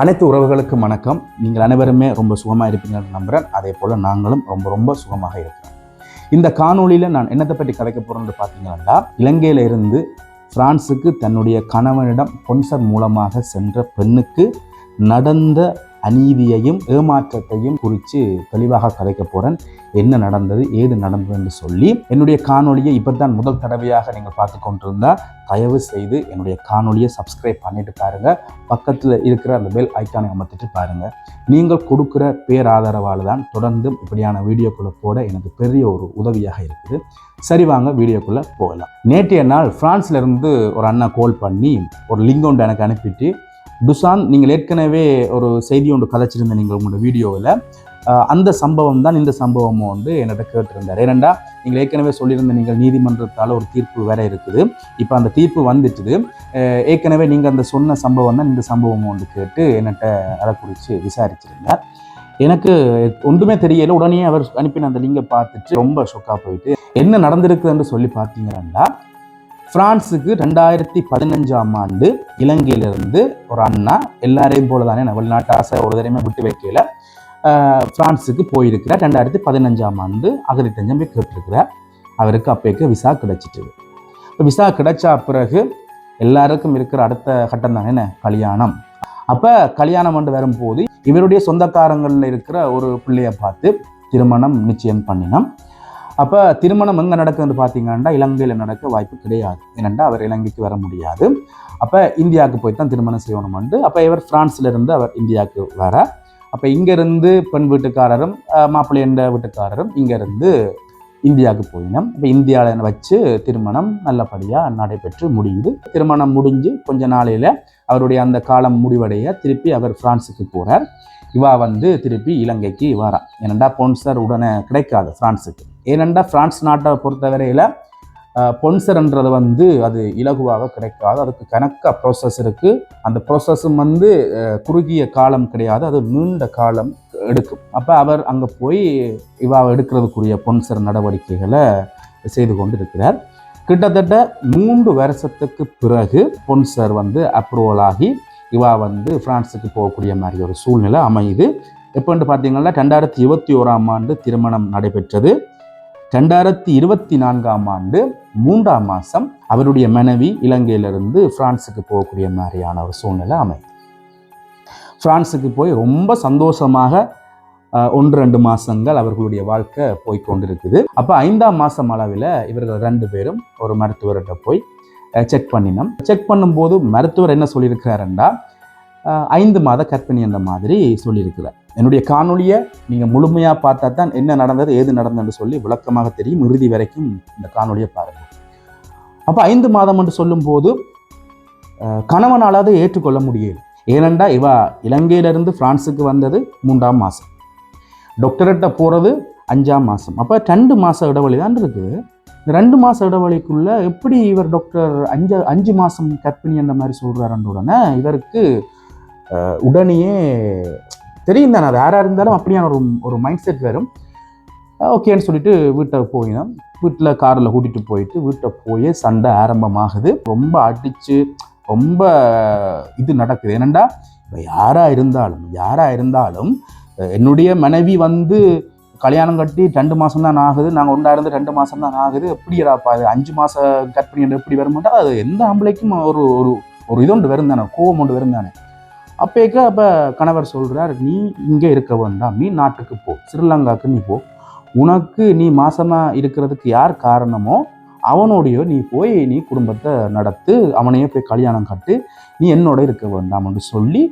அனைத்து உறவுகளுக்கும் வணக்கம். நீங்கள் அனைவருமே ரொம்ப சுகமாக இருப்பீங்கன்னு நம்புகிறேன் அதே போல் நாங்களும் ரொம்ப ரொம்ப சுகமாக இருக்கிறோம். இந்த காணொளியில் நான் என்னத்தை பற்றி கதைக்க போகிறேன்னு பார்த்தீங்கன்னா இலங்கையில் இருந்து பிரான்ஸுக்கு தன்னுடைய கணவனிடம் பொன்சர் மூலமாக சென்ற பெண்ணுக்கு நடந்த அநீதியையும் ஏமாற்றத்தையும் குறித்து தெளிவாக கதைக்க போகிறேன் என்ன நடந்தது ஏது நடந்தது என்று சொல்லி என்னுடைய காணொலியை இப்போ தான் முதல் தடவையாக நீங்கள் பார்த்து கொண்டிருந்தா தயவு செய்து என்னுடைய காணொலியை சப்ஸ்கிரைப் பண்ணிட்டு பாருங்க. பக்கத்தில் இருக்கிற அந்த பெல் ஐக்கானை அமர்த்திட்டு பாருங்க. நீங்கள் கொடுக்குற பேராதரவால் தான் தொடர்ந்து இப்படியான வீடியோக்குள்ளே போட எனக்கு பெரிய ஒரு உதவியாக இருக்குது. சரி வாங்க வீடியோக்குள்ளே போகலாம். நேற்றைய நாள் ஃப்ரான்ஸ்லேருந்து ஒரு அண்ணா கால் பண்ணி ஒரு லிங்க் ஒன்று எனக்கு அனுப்பிட்டு டுசான் நீங்கள் ஏற்கனவே ஒரு செய்தி ஒன்று கதைச்சிருந்தேன் நீங்கள் உங்களோட வீடியோவில். அந்த சம்பவம் தான் இந்த சம்பவமும் வந்து என்னிட்ட கேட்டிருந்தார். ஏனெண்டா நீங்கள் ஏற்கனவே சொல்லியிருந்த நீங்கள் நீதிமன்றத்தால் ஒரு தீர்ப்பு வேற இருக்குது. இப்போ அந்த தீர்ப்பு வந்துட்டுது. ஏற்கனவே நீங்கள் அந்த சொன்ன சம்பவம் தான் இந்த சம்பவமும் வந்து கேட்டு என்னட்ட அதை குறித்து விசாரிச்சிருந்தார். எனக்கு ஒன்றுமே தெரியல. உடனே அவர் அனுப்பின அந்த லிங்கை பார்த்துட்டு ரொம்ப ஷொக்காக போயிட்டு என்ன நடந்திருக்குதுன்னு சொல்லி பார்த்தீங்கன்னா பிரான்ஸுக்கு ரெண்டாயிரத்தி பதினஞ்சாம் ஆண்டு இலங்கையிலிருந்து ஒரு அண்ணா எல்லாரையும் போல தானே வெளிநாட்டு ஆசை ஒரு தடவை விட்டு வைக்கல. ஆஹ் பிரான்ஸுக்கு போயிருக்கிறார். ரெண்டாயிரத்தி பதினஞ்சாம் ஆண்டு அகதி தஞ்சம் போய் கேட்டிருக்கிறார். அவருக்கு அப்போக்கு விசா கிடைச்சிட்டு விசா கிடைச்சா பிறகு எல்லாருக்கும் இருக்கிற அடுத்த கட்டம் தானே என்ன? கல்யாணம். அப்போ கல்யாணம் வந்து வரும்போது இவருடைய சொந்தக்காரங்களில் இருக்கிற ஒரு பிள்ளையை பார்த்து திருமணம் நிச்சயம் பண்ணினோம். அப்போ திருமணம் எங்கே நடக்குதுன்னு பார்த்தீங்கன்னா இலங்கையில் நடக்க வாய்ப்பு கிடையாது. ஏனென்றா அவர் இலங்கைக்கு வர முடியாது. அப்போ இந்தியாவுக்கு போய் தான் திருமணம் செய்யணும்ண்டு. அப்போ இவர் ஃப்ரான்ஸில் இருந்து அவர் இந்தியாவுக்கு வர. அப்போ இங்கேருந்து பெண் வீட்டுக்காரரும் மாப்பிள்ளை என்ற வீட்டுக்காரரும் இங்கேருந்து இந்தியாவுக்கு போயினோம். இப்போ இந்தியாவில் வச்சு திருமணம் நல்லபடியாக நடைபெற்று முடியுது. திருமணம் முடிஞ்சு கொஞ்ச நாளையில் அவருடைய அந்த காலம் முடிவடைய திருப்பி அவர் ஃப்ரான்ஸுக்கு போகிறார் இவா வந்து திருப்பி இலங்கைக்கு வரா. ஏனெண்டா பொன்சர் உடனே கிடைக்காது ஃப்ரான்ஸுக்கு ஏனென்றால் பிரான்ஸ் நாட்டை பொறுத்தவரையில் பொன்சர்ன்றது வந்து அது இலகுவாக கிடைக்காது. அதுக்கு கணக்காக ப்ராசஸ் இருக்குது அந்த ப்ராசஸும் வந்து குறுகிய காலம் கிடையாது. அது நீண்ட காலம் எடுக்கும். அப்போ அவர் அங்கே போய் இவா எடுக்கிறதுக்குரிய பொன்சர் நடவடிக்கைகளை செய்து கொண்டு இருக்கிறார் கிட்டத்தட்ட மூன்று வருஷத்துக்கு பிறகு பொன்சர் வந்து அப்ரூவல் ஆகி இவா வந்து ஃப்ரான்ஸுக்கு போகக்கூடிய மாதிரி ஒரு சூழ்நிலை அமையுது. எப்போன்னு பார்த்தீங்கன்னா ரெண்டாயிரத்தி இருபத்தி ஓராம் ஆண்டு திருமணம் நடைபெற்றது. ரெண்டாயிரத்தி இருபத்தி நான்காம் ஆண்டு மூன்றாம் மாதம் அவருடைய மனைவி இலங்கையிலிருந்து பிரான்ஸுக்கு போகக்கூடிய மாதிரியான ஒரு சூழ்நிலை அமையும். பிரான்ஸுக்கு போய் ரொம்ப சந்தோஷமாக அஹ், ஒன்று ரெண்டு மாதங்கள் அவர்களுடைய வாழ்க்கை போய் கொண்டிருக்குது. அப்போ ஐந்தாம் மாதம் அளவில் இவர்கள் ரெண்டு பேரும் ஒரு மருத்துவர்கிட்ட போய் செக் பண்ணினோம். செக் பண்ணும்போது மருத்துவர் என்ன சொல்லியிருக்கிறாருன்னா ஐந்து மாத கற்பிணி என்ற மாதிரி சொல்லியிருக்கிறார் என்னுடைய காணொலியை நீங்கள் முழுமையாக பார்த்தா தான் என்ன நடந்தது ஏது நடந்ததுன்னு சொல்லி விளக்கமாக தெரியும். இறுதி வரைக்கும் இந்த காணொலியை பாருங்கள் அப்போ ஐந்து மாதம் என்று சொல்லும்போது கணவனால் அதை ஏற்றுக்கொள்ள முடியல. ஏனெண்டா இவா இலங்கையிலிருந்து பிரான்ஸுக்கு வந்தது மூன்றாம் மாதம் டாக்டர்கிட்ட போகிறது அஞ்சாம் மாதம் அப்போ ரெண்டு மாத இடைவெளி தான் இருக்குது இந்த ரெண்டு மாத இடைவெளிக்குள்ளே எப்படி இவர் டாக்டர் அஞ்சு அஞ்சு மாதம் கற்பிணி என்ற மாதிரி சொல்கிறாருன்ற உடனே இவருக்கு உடனேயே தெரியும் தானே அது யாராக இருந்தாலும் அப்படியான ஒரு ஒரு மைண்ட் செட் வரும் ஓகேன்னு சொல்லிட்டு வீட்டை போயினோம். வீட்டில் காரில் கூட்டிகிட்டு போயிட்டு வீட்டை போய் சண்டை ஆரம்பமாகுது. ரொம்ப அடித்து ரொம்ப இது நடக்குது. ஏனெண்டா இப்போ யாராக இருந்தாலும் யாராக இருந்தாலும் என்னுடைய மனைவி வந்து கல்யாணம் கட்டி ரெண்டு மாதம் தான் ஆகுது. நாங்கள் ஒன்றா இருந்து ரெண்டு மாதம் தான் ஆகுது. எப்படிடாப்பா அது அஞ்சு மாதம் கட் என்று எப்படி வருமாட்டா அது எந்த ஆம்பளைக்கும் ஒரு ஒரு ஒரு இது ஒன்று வரும் தானே கோவம் ஒன்று வரும் தானே. அப்போக்க அப்போ கணவர் சொல்கிறார் நீ இங்கே இருக்க வேண்டாம். நீ நாட்டுக்கு போ. ஸ்ரீலங்காவுக்கு நீ போ. உனக்கு நீ மாசமாக இருக்கிறதுக்கு யார் காரணமோ அவனோடையோ நீ போய் நீ குடும்பத்தை நடத்து அவனையே போய் கல்யாணம் கட்டு. நீ என்னோட இருக்க வேண்டாம் என்று சொல்லி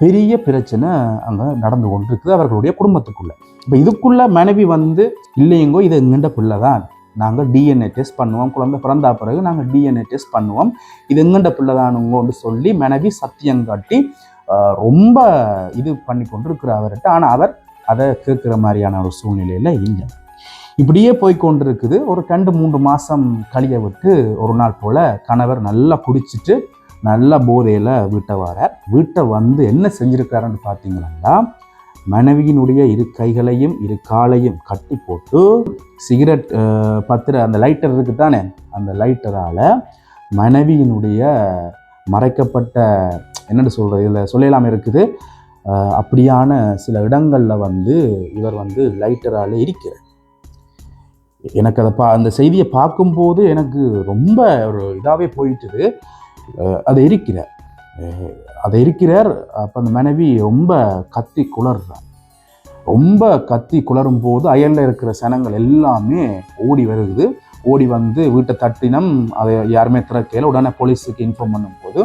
பெரிய பிரச்சனை அங்கே நடந்து கொண்டிருக்குது அவர்களுடைய குடும்பத்துக்குள்ளே. இப்போ இதுக்குள்ளே மனைவி வந்து இல்லையங்கோ இது எங்கிட்ட பிள்ளை தான். நாங்கள் டிஎன்ஏ டெஸ்ட் பண்ணுவோம். குழந்தை பிறந்தா பிறகு நாங்கள் டிஎன்ஏ டெஸ்ட் பண்ணுவோம். இது எங்கிட்ட பிள்ளை தானுங்கோன்னு சொல்லி மனைவி சத்தியம் காட்டி ரொம்ப இது பண்ணி கொண்டிருக்கிற அவர்கிட்ட. ஆனால் அவர் அதை கேட்குற மாதிரியான ஒரு சூழ்நிலையில் இல்லை. இப்படியே போய் கொண்டிருக்குது. ஒரு ரெண்டு மூன்று மாதம் கழிய விட்டு ஒரு நாள் போல் கணவர் நல்லா குடிச்சிட்டு நல்ல போதையில் வீட்டை வரார். வீட்டை வந்து என்ன செஞ்சுருக்காருன்னு பார்த்தீங்கன்னா மனைவியினுடைய இரு கைகளையும் இரு காலையும் கட்டி போட்டு சிகரெட் பத்திர பத்துற அந்த லைட்டர் இருக்கு தானே அந்த லைட்டரால் மனைவியினுடைய மறைக்கப்பட்ட என்னென்னு சொல்கிறது இதில் சொல்லலாம் இருக்குது. அப்படியான சில இடங்களில் வந்து இவர் வந்து லைட்டரால் இருக்கிறார். எனக்கு அதை பா அந்த செய்தியை பார்க்கும்போது எனக்கு ரொம்ப ஒரு இதாகவே போயிட்டுது. அதை இருக்கிறார். அதை இருக்கிறார். அப்போ அந்த மனைவி ரொம்ப கத்தி குளர்றார். ரொம்ப கத்தி குளரும் போது அயலில் இருக்கிற சனங்கள் எல்லாமே ஓடி வருகுது. ஓடி வந்து வீட்டை தட்டினம் அதை யாருமே திறக்கையில். உடனே போலீஸுக்கு இன்ஃபார்ம் பண்ணும்போது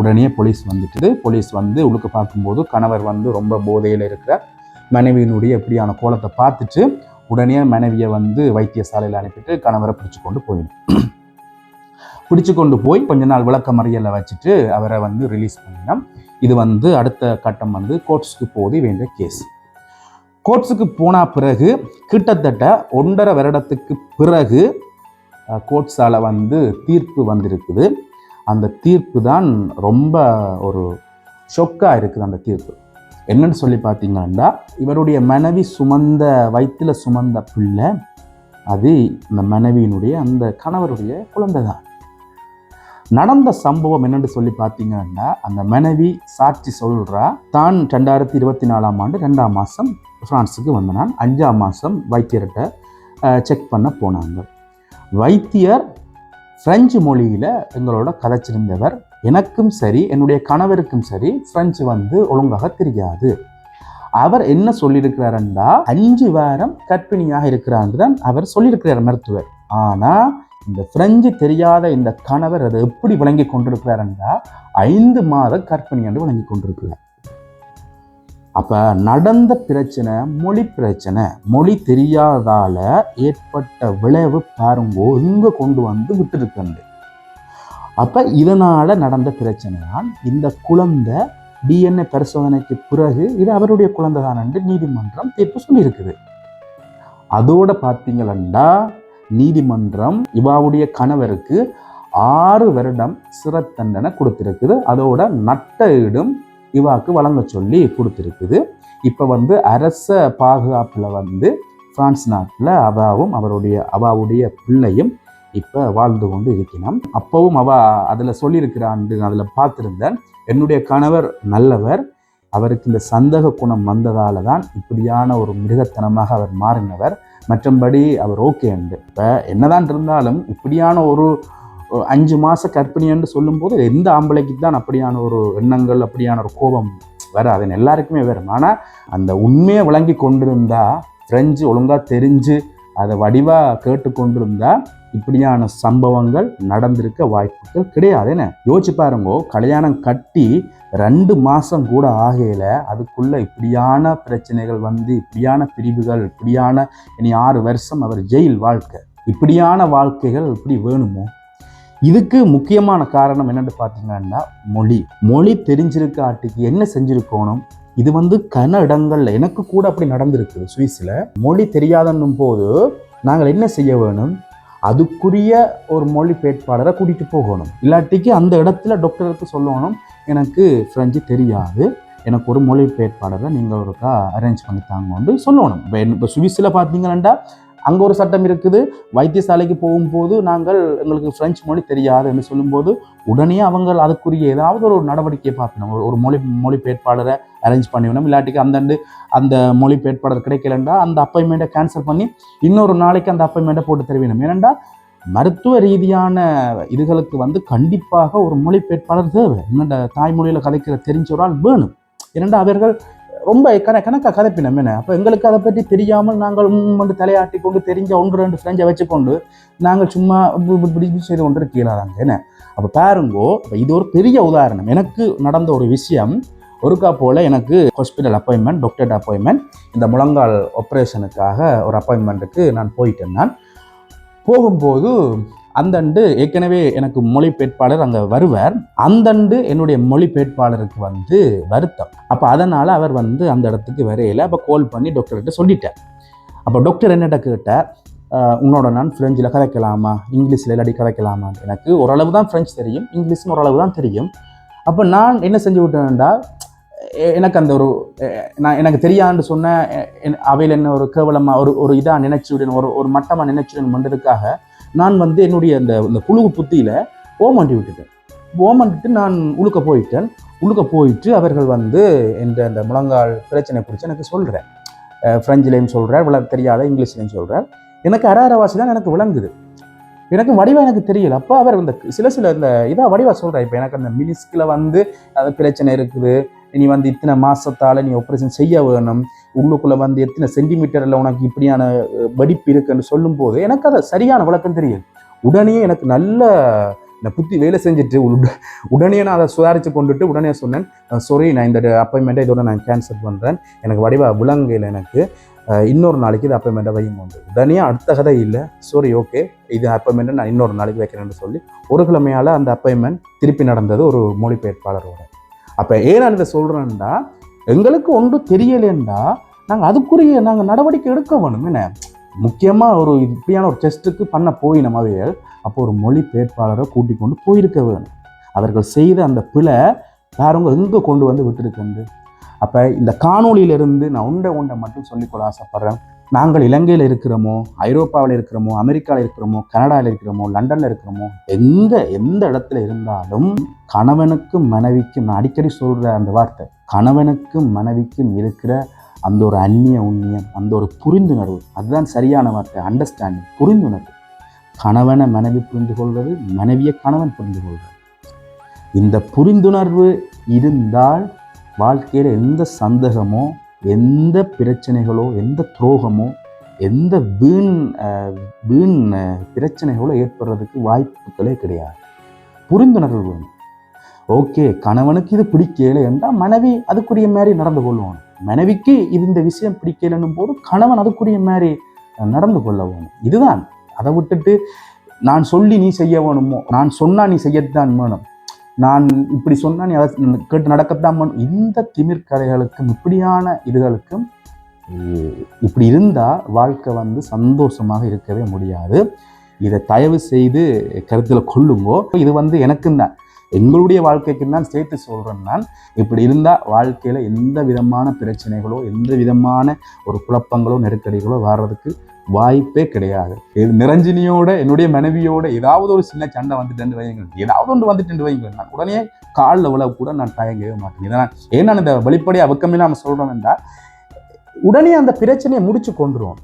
உடனே போலீஸ் வந்துட்டுது. போலீஸ் வந்து உள்ளுக்கு பார்க்கும்போது கணவர் வந்து ரொம்ப போதையில் இருக்கிற மனைவியினுடைய எப்படியான கோலத்தை பார்த்துட்டு உடனே மனைவியை வந்து வைத்தியசாலையில் அனுப்பிட்டு கணவரை பிடிச்சு கொண்டு போயிடும். பிடிச்சு கொண்டு போய் கொஞ்ச நாள் விளக்க மறியலில் வச்சுட்டு அவரை வந்து ரிலீஸ் பண்ணினோம். இது வந்து அடுத்த கட்டம் வந்து கோர்ட்ஸுக்கு போது வேண்டிய கேஸ் கோர்ட்ஸுக்கு போன பிறகு கிட்டத்தட்ட ஒன்றரை வருடத்துக்கு பிறகு கோர்ட்ஸால் வந்து தீர்ப்பு வந்திருக்குது. அந்த தீர்ப்பு தான் ரொம்ப ஒரு ஷொக்காக இருக்குது அந்த தீர்ப்பு. என்னன்னு சொல்லி பார்த்தீங்கன்னா இவருடைய மனைவி சுமந்த வயிற்றில் சுமந்த பிள்ளை அது இந்த மனைவியினுடைய அந்த கணவருடைய குழந்தை தான் நடந்த சம்பவம் என்னன்னு சொல்லி பார்த்தீங்கன்னா அந்த மனைவி சாட்சி சொல்கிறா தான் ரெண்டாயிரத்தி இருபத்தி நாலாம் ஆண்டு ரெண்டாம் மாதம் ஃப்ரான்ஸுக்கு வந்தனான் அஞ்சாம் மாதம் வைத்தியர்கிட்ட செக் பண்ண போனாங்க. வைத்தியர் பிரெஞ்சு மொழியில் எங்களோட கதைச்சிருந்தவர் எனக்கும் சரி என்னுடைய கணவருக்கும் சரி பிரெஞ்சு வந்து ஒழுங்காக தெரியாது. அவர் என்ன சொல்லியிருக்கிறாருண்டா அஞ்சு வாரம் கர்ப்பிணியாக இருக்கிறான்னு தான் அவர் சொல்லியிருக்கிறார் மருத்துவர். ஆனால் இந்த பிரெஞ்சு தெரியாத இந்த கணவர் அதை எப்படி விளங்கி கொண்டிருக்கிறாருண்டா ஐந்து மாத கற்பிணி என்று விளங்கி கொண்டிருக்கிறார். அப்போ நடந்த பிரச்சனை மொழி பிரச்சனை மொழி தெரியாதால ஏற்பட்ட விளைவு பாருங்கோ இங்கே கொண்டு வந்து விட்டுருக்கண்டு அப்போ இதனால் நடந்த பிரச்சனை தான் இந்த குழந்தை டிஎன்ஏ பரிசோதனைக்கு பிறகு இது அவருடைய குழந்தை தான் என்று நீதிமன்றம் தீர்ப்பு சொல்லியிருக்குது. அதோட பார்த்தீங்களா நீதிமன்றம் இவாவுடைய கணவருக்கு ஆறு வருடம் சிறை தண்டனை அதோட நட்ட ஈடும் இவாக்கு வழங்க சொல்லி கொடுத்துருக்குது. இப்போ வந்து அரச பாதுகாப்பில் வந்து பிரான்ஸ் நாட்டில் அவாவும் அவருடைய அவாவுடைய பிள்ளையும் இப்போ வாழ்ந்து கொண்டு இருக்கணும் அப்பவும் அவ அதில் சொல்லியிருக்கிறான்னு அதில் பார்த்துருந்தேன். என்னுடைய கணவர் நல்லவர். அவருக்கு இந்த சந்தக குணம் வந்ததால தான் இப்படியான ஒரு மிருகத்தனமாக அவர் மாறினவர். மற்றபடி அவர் ஓகே உண்டு இப்போ என்னதான் இருந்தாலும் இப்படியான ஒரு அஞ்சு மாத கற்பிணின்னு சொல்லும்போது எந்த ஆம்பளைக்கு தான் அப்படியான ஒரு எண்ணங்கள் அப்படியான ஒரு கோபம் வேறு அது எல்லாருக்குமே வரும். ஆனால் அந்த உண்மையை விளங்கி கொண்டிருந்தா ஃப்ரெஞ்சு ஒழுங்காக தெரிஞ்சு அதை வடிவாக கேட்டுக்கொண்டிருந்தா இப்படியான சம்பவங்கள் நடந்திருக்க வாய்ப்புகள் கிடையாது. என்ன? யோசிச்சு பாருங்கோ கல்யாணம் கட்டி ரெண்டு மாதம் கூட ஆகையில் அதுக்குள்ளே இப்படியான பிரச்சனைகள் வந்து இப்படியான பிரிவுகள் இப்படியான இனி ஆறு வருஷம் அவர் ஜெயில் வாழ்க்கை. இப்படியான வாழ்க்கைகள் இப்படி வேணுமோ? இதுக்கு முக்கியமான காரணம் என்னென்னு பார்த்தீங்கன்னா மொழி. மொழி தெரிஞ்சிருக்காட்டிக்கு என்ன செஞ்சிருக்கணும்? இது வந்து கன இடங்கள்ல எனக்கு கூட அப்படி நடந்திருக்கு சுவிஸில். மொழி தெரியாதன்னும் போது நாங்கள் என்ன செய்ய வேணும்? அதுக்குரிய ஒரு மொழி பேட்பாளரை கூட்டிகிட்டு போகணும். இல்லாட்டிக்கு அந்த இடத்துல டாக்டருக்கு சொல்லணும். எனக்கு ஃப்ரெஞ்சு தெரியாது. எனக்கு ஒரு மொழி பேட்பாளரை நீங்கள் ஒருக்கா அரேஞ்ச் பண்ணி தாங்கன்னு சொல்லணும். இப்போ இப்போ சுவிஸில் பார்த்தீங்கன்னா அங்கே ஒரு சட்டம் இருக்குது. வைத்தியசாலைக்கு போகும்போது நாங்கள் எங்களுக்கு ஃப்ரெஞ்சு மொழி தெரியாது என்று சொல்லும்போது உடனே அவங்க அதுக்குரிய ஏதாவது ஒரு நடவடிக்கையை பார்க்கணும். ஒரு- மொழி மொழிபெயர்ப்பாளரை அரேஞ்ச் பண்ணிவிடணும் இல்லாட்டிக்கு அந்தண்டு அந்த மொழிபெயர்ப்பாளர் கிடைக்கலண்டா அந்த அப்பாயின்மெண்ட்டை கேன்சல் பண்ணி இன்னொரு நாளைக்கு அந்த அப்பாயின்மெண்ட்டை போட்டு தெரிவிக்கணும் ஏனெண்டா மருத்துவ ரீதியான இதுகளுக்கு வந்து கண்டிப்பாக ஒரு மொழிபெயர்ப்பாளர் தேவை. என்னோட தாய்மொழியில் கதைக்கிற தெரிஞ்ச ஒரு ஆள் வேணும். ஏனெண்டா அவர்கள் ரொம்ப கண கணக்காக கதைப்பினம் என்ன? அப்போ எங்களுக்கு அதை பற்றி தெரியாமல் நாங்கள் உம் வந்து தலையாட்டி கொண்டு தெரிஞ்ச ஒன்று ரெண்டு ஃப்ரெஞ்சை வச்சுக்கொண்டு நாங்கள் சும்மா இப்படி செய்து கொண்டு இருக்கீங்களாங்க என்ன? அப்போ பாருங்கோ இப்போ இது ஒரு பெரிய உதாரணம். எனக்கு நடந்த ஒரு விஷயம். ஒருக்கா போல் எனக்கு ஹாஸ்பிட்டல் அப்பாயின்மெண்ட் டாக்டர் அப்பாயின்மெண்ட் இந்த முழங்கால் ஆப்ரேஷனுக்காக ஒரு அப்பாயின்மெண்ட்டுக்கு நான் போயிட்டேன் நான். போகும்போது அந்தண்டு ஏற்கனவே எனக்கு மொழிபெயர்ப்பாளர் அங்கே வருவார். அந்தண்டு என்னுடைய மொழிபெயர்ப்பாளருக்கு வந்து வருத்தம். அப்போ அதனால் அவர் வந்து அந்த இடத்துக்கு வரையில அப்போ கால் பண்ணி டாக்டர்கிட்ட சொல்லிட்டார். அப்போ டாக்டர் என்னட்ட கேட்டார் உன்னோட நான் ஃப்ரெஞ்சில் கதைக்கலாமா? இங்கிலீஷில் இல்லாட்டி கதைக்கலாமா எனக்கு ஓரளவு தான் ஃப்ரெஞ்சு தெரியும் இங்கிலீஷும் ஓரளவு தான் தெரியும். அப்போ நான் என்ன செஞ்சு விட்டேன்டா எனக்கு அந்த ஒரு நான் எனக்கு தெரியாதுன்னு சொன்ன அவையில் என்ன ஒரு கேவலமாக ஒரு ஒரு இதாக நினைச்சுடன் ஒரு ஒரு மட்டமாக நினைச்சுடன் பண்ணுறதுக்காக நான் வந்து என்னுடைய அந்த இந்த புழு புத்தியில் ஓமாண்டி விட்டுட்டேன். ஓமாண்டிட்டு நான் உழுக்க போயிட்டேன். உழுக்க போயிட்டு அவர்கள் வந்து என்ற அந்த முழங்கால் பிரச்சனை குறித்து எனக்கு சொல்கிறேன் ஃப்ரெஞ்சிலையும் சொல்கிறார் விள தெரியாத இங்கிலீஷ்லையும் சொல்கிறார் எனக்கு அராரவாசி தான் எனக்கு விளங்குது. எனக்கு வடிவம் எனக்கு தெரியல. அப்போ அவர் இந்த சில சில இந்த இதாக வடிவா சொல்கிறார் இப்போ எனக்கு அந்த மினிஸ்கில் வந்து அது பிரச்சனை இருக்குது. நீ வந்து இத்தனை மாதத்தால் நீ ஆப்ரேஷன் செய்ய வேணும். உள்ளுக்குள்ளே வந்து எத்தனை சென்டிமீட்டரில் உனக்கு இப்படியான அஹ், வெடிப்பு இருக்குன்னு சொல்லும்போது எனக்கு அதை சரியான விளக்கம் தெரியும் உடனே எனக்கு நல்ல இந்த புத்தி வேலை செஞ்சுட்டு உடனே நான் அதை சுதாரித்து கொண்டுட்டு உடனே சொன்னேன் சாரி நான் இந்த அப்பாயின்மெண்ட்டை இதோட நான் கேன்சல் பண்ணுறேன் எனக்கு வடிவா விலங்கையில் எனக்கு. இன்னொரு நாளைக்கு இது அப்பாயின்மெண்ட்டை வையும் உண்டு உடனே அடுத்த கதை இல்லை. சாரி ஓகே இது அப்பாயின்மெண்ட்டை நான் இன்னொரு நாளைக்கு வைக்கிறேன்னு சொல்லி ஒரு கிழமையால் அந்த அப்பாயின்மெண்ட் திருப்பி நடந்தது ஒரு மொழிபெயர்ப்பாளரோட. அப்போ ஏன் நான் இதை சொல்கிறேன்டா எங்களுக்கு ஒன்றும் தெரியலேண்டா. நாங்கள் அதுக்குரிய நாங்கள் நடவடிக்கை எடுக்க வேணும். என்ன? முக்கியமாக ஒரு இப்படியான ஒரு டெஸ்ட்டுக்கு பண்ண போயின மாதிரி அப்போ ஒரு மொழி பேட்பாளரை கூட்டிக் கொண்டு போயிருக்க வேணும். அவர்கள் செய்த அந்த பிழை யாரவங்க எங்கே கொண்டு வந்து விட்டுருக்குண்டு அப்போ இந்த காணொளியிலிருந்து நான் உண்டை உண்டை மட்டும் சொல்லிக்கொள்ள ஆசைப்பட்றேன். நாங்கள் இலங்கையில் இருக்கிறோமோ ஐரோப்பாவில் இருக்கிறோமோ அமெரிக்காவில் இருக்கிறோமோ கனடாவில் இருக்கிறோமோ லண்டனில் இருக்கிறோமோ எங்கே எந்த இடத்துல இருந்தாலும் கணவனுக்கும் மனைவிக்கும் நான் அடிக்கடி சொல்கிற அந்த வார்த்தை கணவனுக்கும் மனைவிக்கும் இருக்கிற அந்த ஒரு அந்நிய உண்ணியம் அந்த ஒரு புரிந்துணர்வு அதுதான் சரியான வார்த்தை அண்டர்ஸ்டாண்டிங் புரிந்துணர்வு. கணவனை மனைவி புரிந்து கொள்வது மனைவியை கணவன் புரிந்து கொள்வது. இந்த புரிந்துணர்வு இருந்தால் வாழ்க்கையில் எந்த சந்தேகமோ எந்த பிரச்சனைகளோ எந்த துரோகமோ எந்த வீண் வீண் பிரச்சனைகளோ ஏற்படுறதுக்கு வாய்ப்புகளே கிடையாது. புரிந்துணர்வு வேணும் ஓகே கணவனுக்கு இது பிடிக்கல என்றால் மனைவி அதுக்குரிய மாதிரி நடந்து கொள்வான் மனைவிக்கு இது இந்த விஷயம் பிடிக்கலைன்னும் போது கணவன் அதுக்குரிய மாதிரி நடந்து கொள்ள வேணும் இதுதான். அதை விட்டுட்டு நான் சொல்லி நீ செய்ய வேணுமோ நான் சொன்னால் நீ செய்யத்தான் வேணும். நான் இப்படி சொன்னா நீ அதை கேட்டு நடக்கத்தான் இந்த திமிர் கதைகளுக்கும் இப்படியான இதுகளுக்கும் இப்படி இருந்தால் வாழ்க்கை வந்து சந்தோஷமாக இருக்கவே முடியாது. இதை தயவு செய்து கருத்தில் கொள்ளுங்கோ. இது வந்து எனக்கும் தான். எங்களுடைய வாழ்க்கைக்கு தான் சேர்த்து சொல்கிறேன் நான். இப்படி இருந்தால் வாழ்க்கையில் எந்த விதமான பிரச்சனைகளோ எந்த விதமான ஒரு குழப்பங்களோ நெருக்கடிகளோ வர்றதுக்கு வாய்ப்பே கிடையாது. இது நிரஞ்சினியோட என்னுடைய மனைவியோட ஏதாவது ஒரு சின்ன சண்டை வந்துட்டு வைங்க ஏதாவது ஒன்று வந்துட்டு வைங்க நான் உடனே காலில் விழ கூட நான் தயங்கவே மாட்டேன். இதை ஏன்னா நான் இந்த வெளிப்படையாக அவக்கமில்லாம சொல்கிறேன் என்றால் உடனே அந்த பிரச்சனையை முடிச்சு கொண்டுருவோம்.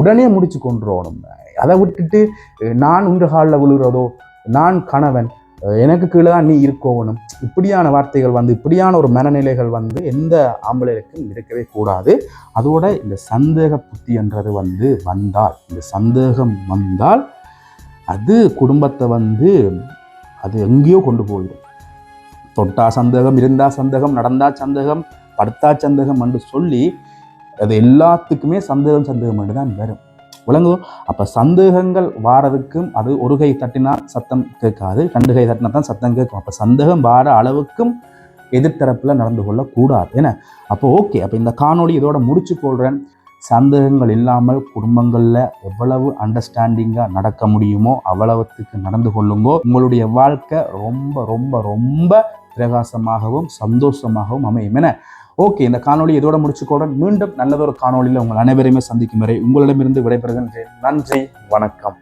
உடனே முடிச்சு கொண்டுருவோம். அதை விட்டுட்டு நான் உண்டு காலில் விழுகிறதோ? நான் கணவன் எனக்கு கீழே தான் நீ இருக்கோவணும் இப்படியான வார்த்தைகள் வந்து இப்படியான ஒரு மனநிலைகள் வந்து எந்த ஆம்பளைக்கும் இருக்கவே கூடாது. அதோட இந்த சந்தேக புத்தி என்றது வந்து வந்தால் இந்த சந்தேகம் வந்தால் அது குடும்பத்தை வந்து அது எங்கேயோ கொண்டு போயிடும். தொட்டா சந்தேகம் இருந்தா சந்தேகம் நடந்தா சந்தேகம் படுத்தா சந்தேகம் என்று சொல்லி அது எல்லாத்துக்குமே சந்தேகம் சந்தேகம் என்று தான் வரும். விளங்குதோ அப்போ சந்தேகங்கள் வாரதுக்கும் அது ஒரு கை தட்டினா சத்தம் கேட்காது. ரெண்டு கை தட்டினா தான் சத்தம் கேட்கும். அப்போ சந்தேகம் வார அளவுக்கும் எதிர்த்தரப்பில் நடந்து கொள்ளக்கூடாது. ஏன்னா அப்போ ஓகே அப்போ இந்த காணொளி இதோட முடிச்சு கொள்கிறேன் சந்தேகங்கள் இல்லாமல் குடும்பங்களில் எவ்வளவு அண்டர்ஸ்டாண்டிங்காக நடக்க முடியுமோ அவ்வளவுத்துக்கு நடந்து கொள்ளுங்கோ. உங்களுடைய வாழ்க்கை ரொம்ப ரொம்ப ரொம்ப பிரகாசமாகவும் சந்தோஷமாகவும் அமையும். என ஓகே இந்த காணொளி இதோட முடிச்சுக்கொள்றேன் மீண்டும் நல்லதொரு காணொளியில் உங்கள் அனைவரையுமே சந்திக்கும் வரை உங்களிடமிருந்து விடைபெறுகின்றேன் நன்றி வணக்கம்.